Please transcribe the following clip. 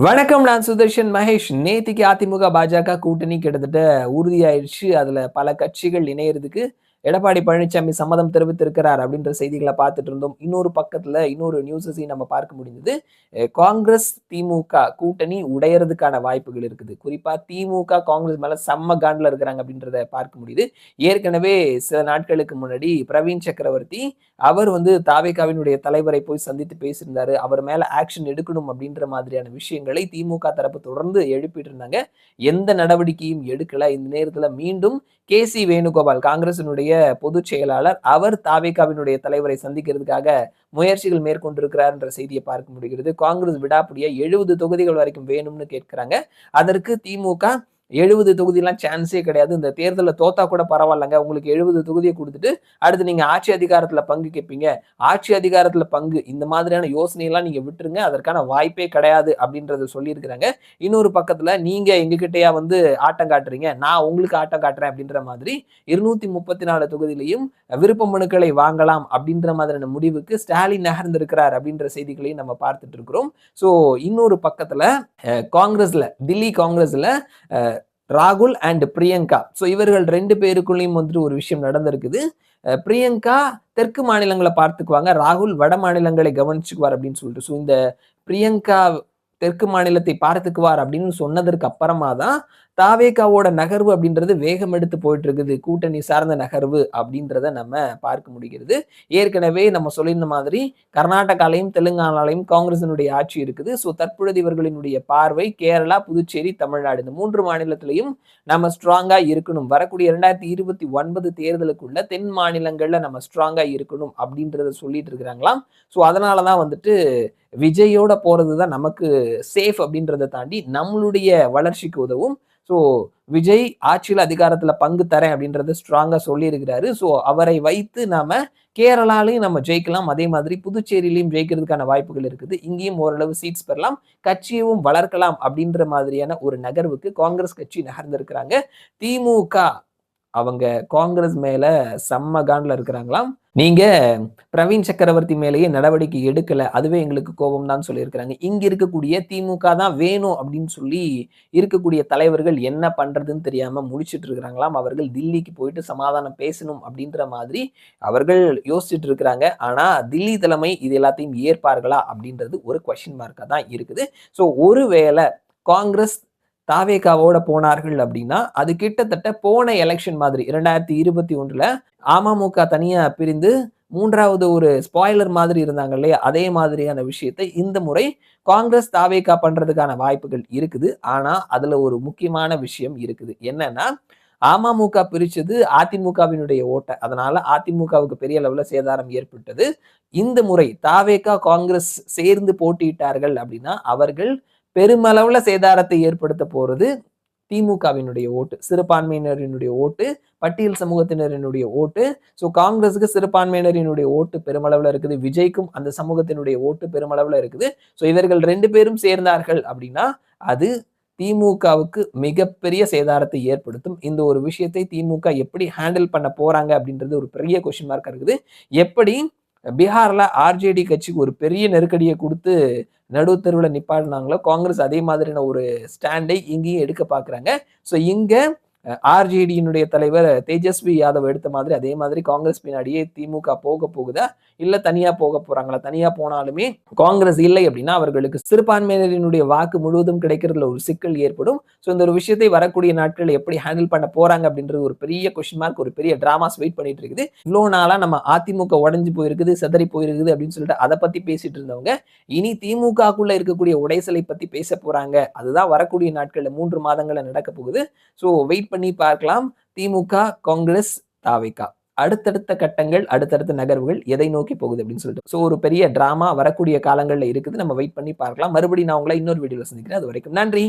வணக்கம் நான் சுதர்ஷன் மகேஷ். நேத்திக்கு அதிமுக பாஜக கூட்டணி கிட்டத்தட்ட உறுதியாயிடுச்சு அதுல பல கட்சிகள் இணையறதுக்கு எடப்பாடி பழனிசாமி சம்மதம் தெரிவித்திருக்கிறார் அப்படின்ற செய்திகளை பார்த்துட்டு இருந்தோம். இன்னொரு பக்கத்துல இன்னொரு நியூஸஸையும் நம்ம பார்க்க முடிஞ்சது. காங்கிரஸ் திமுக கூட்டணி உடையறதுக்கான வாய்ப்புகள் இருக்குது. குறிப்பா திமுக காங்கிரஸ் மேல செம்ம காண்டில் இருக்கிறாங்க அப்படின்றத பார்க்க முடியுது. ஏற்கனவே சில நாட்களுக்கு முன்னாடி பிரவீன் சக்கரவர்த்தி அவர் வந்து தாவேகாவினுடைய தலைவரை போய் சந்தித்து பேசியிருந்தாரு. அவர் மேல ஆக்ஷன் எடுக்கணும் அப்படின்ற மாதிரியான விஷயங்களை திமுக தரப்பு தொடர்ந்து எழுப்பிட்டு இருந்தாங்க. எந்த நடவடிக்கையும் எடுக்கல. இந்த நேரத்துல மீண்டும் கே சி வேணுகோபால் காங்கிரசினுடைய பொதுச் செயலாளர் அவர் தாவேகாவினுடைய தலைவரை சந்திக்கிறதுக்காக முயற்சிகள் மேற்கொண்டிருக்கிறார் என்ற செய்தியை பார்க்க முடிகிறது. காங்கிரஸ் விடாப்பிடியா எழுபது தொகுதிகள் வரைக்கும் வேணும்னு கேட்கிறாங்க. அதற்கு திமுக எழுபது தொகுதியெல்லாம் சான்ஸே கிடையாது. இந்த தேர்தலில் தோத்தா கூட பரவாயில்லைங்க. உங்களுக்கு எழுபது தொகுதியை கொடுத்துட்டு அடுத்து நீங்கள் ஆட்சி அதிகாரத்தில் பங்கு கேட்பீங்க. ஆட்சி அதிகாரத்தில் பங்கு இந்த மாதிரியான யோசனையெல்லாம் நீங்கள் விட்டுருங்க. அதற்கான வாய்ப்பே கிடையாது அப்படின்றத சொல்லியிருக்கிறாங்க. இன்னொரு பக்கத்தில் நீங்கள் எங்ககிட்டயா வந்து ஆட்டம் காட்டுறீங்க? நான் உங்களுக்கு ஆட்டம் காட்டுறேன் அப்படின்ற மாதிரி இருநூத்தி முப்பத்தி நாலு தொகுதியிலையும் விருப்ப மனுக்களை வாங்கலாம் அப்படின்ற மாதிரியான முடிவுக்கு ஸ்டாலின் நகர்ந்திருக்கிறார் அப்படின்ற செய்திகளையும் நம்ம பார்த்துட்டு இருக்கிறோம். ஸோ இன்னொரு பக்கத்தில் காங்கிரஸ்ல தில்லி காங்கிரஸ்ல ராகுல் அண்ட் பிரியங்கா. ஸோ இவர்கள் ரெண்டு பேருக்குள்ளேயும் வந்துட்டு ஒரு விஷயம் நடந்திருக்குது. பிரியங்கா தெற்கு மாநிலங்களை பார்த்துக்குவாங்க. ராகுல் வட மாநிலங்களை கவனிச்சுக்குவார் அப்படின்னு சொல்லிட்டு. ஸோ இந்த பிரியங்கா தெற்கு மாநிலத்தை பார்த்துக்குவார் அப்படின்னு சொன்னதற்கு அப்புறமா தான் தாவேகாவோட நகர்வு அப்படின்றது வேகம் எடுத்து போயிட்டு இருக்குது கூட்டணி சார்ந்த நகர்வு அப்படின்றத நம்ம பார்க்க முடிகிறது. ஏற்கனவே நம்ம சொல்லியிருந்த மாதிரி கர்நாடகாலையும் தெலுங்கானாலையும் காங்கிரசினுடைய ஆட்சி இருக்குது. ஸோ தற்பொழுது இவர்களினுடைய பார்வை கேரளா புதுச்சேரி தமிழ்நாடு இந்த மூன்று மாநிலத்திலையும் நம்ம ஸ்ட்ராங்கா இருக்கணும். வரக்கூடிய இரண்டாயிரத்தி இருபத்தி ஒன்பது தேர்தலுக்குள்ள தென் மாநிலங்கள்ல நம்ம ஸ்ட்ராங்கா இருக்கணும் அப்படின்றத சொல்லிட்டு இருக்கிறாங்களாம். ஸோ அதனாலதான் வந்துட்டு விஜயோட போறது தான் நமக்கு சேஃப் அப்படின்றத தாண்டி நம்மளுடைய வளர்ச்சிக்கு உதவும். ஸோ விஜய் ஆட்சியில் அதிகாரத்தில் பங்கு தரேன் அப்படின்றத ஸ்ட்ராங்காக சொல்லியிருக்கிறாரு. ஸோ அவரை வைத்து நாம் கேரளாலையும் நம்ம ஜெயிக்கலாம். அதே மாதிரி புதுச்சேரியிலையும் ஜெயிக்கிறதுக்கான வாய்ப்புகள் இருக்குது. இங்கேயும் ஓரளவு சீட்ஸ் பெறலாம். கட்சியவும் வளர்க்கலாம் அப்படின்ற மாதிரியான ஒரு நகர்வுக்கு காங்கிரஸ் கட்சி நகர்ந்திருக்கிறாங்க. திமுக அவங்க காங்கிரஸ் மேல செம்ம காண்டில் இருக்கிறாங்களாம். நீங்க பிரவீன் சக்கரவர்த்தி மேலேயே நடவடிக்கை எடுக்கல அதுவே எங்களுக்கு கோபம் தான் சொல்லியிருக்கிறாங்க. இங்க இருக்கக்கூடிய திமுக தான் வேணும் அப்படின்னு சொல்லி இருக்கக்கூடிய தலைவர்கள் என்ன பண்றதுன்னு தெரியாம முடிச்சிட்டு இருக்கிறாங்களாம். அவர்கள் தில்லிக்கு போயிட்டு சமாதானம் பேசணும் அப்படின்ற மாதிரி அவர்கள் யோசிச்சுட்டு இருக்கிறாங்க. ஆனா தில்லி தலைமை இது எல்லாத்தையும் ஏற்பார்களா அப்படின்றது ஒரு கொஸ்டின் மார்க்கா தான் இருக்குது. ஸோ ஒருவேளை காங்கிரஸ் தாவேகாவோட போனார்கள் அப்படின்னா அது கிட்டத்தட்ட போன எலெக்ஷன் மாதிரி இரண்டாயிரத்தி இருபத்தி ஒன்றுல அமமுக தனியா பிரிந்து மூன்றாவது ஒரு ஸ்பாய்லர் மாதிரி இருந்தாங்க இல்லையா? அதே மாதிரியான விஷயத்தை இந்த முறை காங்கிரஸ் தாவேகா பண்றதுக்கான வாய்ப்புகள் இருக்குது. ஆனா அதுல ஒரு முக்கியமான விஷயம் இருக்குது. என்னன்னா அமமுக பிரிச்சது அதிமுகவினுடைய ஓட்டை. அதனால அதிமுகவுக்கு பெரிய அளவுல சேதாரம் ஏற்பட்டது. இந்த முறை தாவேகா காங்கிரஸ் சேர்ந்து போட்டியிட்டார்கள் அப்படின்னா அவர்கள் பெருமளவுல சேதாரத்தை ஏற்படுத்த போறது திமுகவினுடைய ஓட்டு சிறுபான்மையினரினுடைய ஓட்டு பட்டியல் சமூகத்தினரினுடைய ஓட்டு. ஸோ காங்கிரஸுக்கு சிறுபான்மையினரினுடைய ஓட்டு பெருமளவில் இருக்குது விஜய்க்கும் அந்த சமூகத்தினுடைய ஓட்டு பெருமளவில் இருக்குது. ஸோ இவர்கள் ரெண்டு பேரும் சேர்ந்தார்கள் அப்படின்னா அது திமுகவுக்கு மிகப்பெரிய சேதாரத்தை ஏற்படுத்தும். இந்த ஒரு விஷயத்தை திமுக எப்படி ஹேண்டில் பண்ண போறாங்க அப்படின்றது ஒரு பெரிய கொஸ்டின் மார்க்கா இருக்குது. எப்படி பீகார்ல ஆர்ஜேடி கட்சிக்கு ஒரு பெரிய நெருக்கடியை கொடுத்து நடுத்தருவில் நிப்பாடினாங்களோ காங்கிரஸ் அதே மாதிரியான ஒரு ஸ்டாண்டை இங்கேயும் எடுக்க பார்க்குறாங்க. ஸோ இங்கே ஆர்ஜேடியினுடைய தலைவர் தேஜஸ்வி யாதவ் எடுத்த மாதிரி அதே மாதிரி காங்கிரஸ் பின்னாடியே திமுக போக போகுதா? இல்லை தனியாக போக போறாங்களா? தனியாக போனாலுமே காங்கிரஸ் இல்லை அப்படின்னா அவர்களுக்கு சிறுபான்மையினரினுடைய வாக்கு முழுவதும் கிடைக்கிறதுல ஒரு சிக்கல் ஏற்படும். ஸோ இந்த ஒரு விஷயத்தை வரக்கூடிய நாட்கள் எப்படி ஹேண்டில் பண்ண போறாங்க அப்படின்றது ஒரு பெரிய கொஸ்டின் மார்க் ஒரு பெரிய டிராமாஸ் வெயிட் பண்ணிட்டு இருக்குது. இவ்வளோ நாளா நம்ம அதிமுக உடஞ்சு போயிருக்குது செதறி போயிருக்குது அப்படின்னு சொல்லிட்டு அதை பத்தி பேசிட்டு இருந்தவங்க இனி திமுகக்குள்ள இருக்கக்கூடிய உடைசலை பத்தி பேச போறாங்க. அதுதான் வரக்கூடிய நாட்கள்ல மூன்று மாதங்கள்ல நடக்க போகுது. ஸோ வெயிட் பண்ணி பார்க்கலாம். திமுக காங்கிரஸ் தாவேகா அடுத்தடுத்த கட்டங்கள் அடுத்தடுத்த நகர்வுகள் எதை நோக்கி போகுது அப்படின்னு சொல்லிட்டு. ஸோ ஒரு பெரிய டிராமா வரக்கூடிய காலங்கள்ல இருக்குது. நம்ம வெயிட் பண்ணி பார்க்கலாம். மறுபடியும் நான் உங்களை இன்னொரு வீடியோவில் சந்திக்கிறேன். அது வரைக்கும் நன்றி.